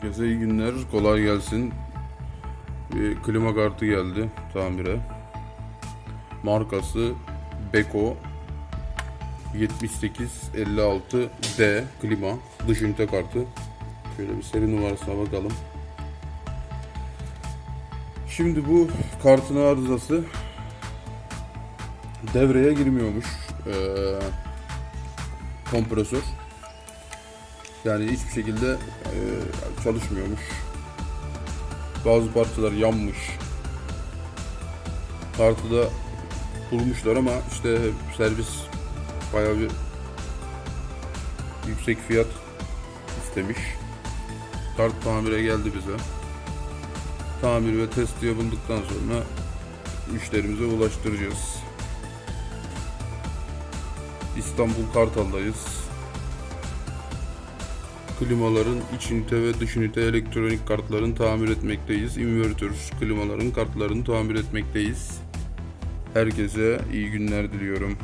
Herkese iyi günler, kolay gelsin. Bir klima kartı geldi tamire. Markası Beko 7856D klima dış ünite kartı. Şöyle bir seri numarasına bakalım. Şimdi bu kartın arızası devreye girmiyormuş. Ee, kompresör. Yani hiçbir şekilde e, çalışmıyormuş. Bazı parçalar yanmış. Kartı da bulmuşlar ama işte servis bayağı bir yüksek fiyat istemiş. Kart tamire geldi bize. Tamir ve test yapıldıktan sonra müşterimize ulaştıracağız. İstanbul Kartal'dayız klimaların iç ünite ve dış ünite elektronik kartlarını tamir etmekteyiz. Inverter klimaların kartlarını tamir etmekteyiz. Herkese iyi günler diliyorum.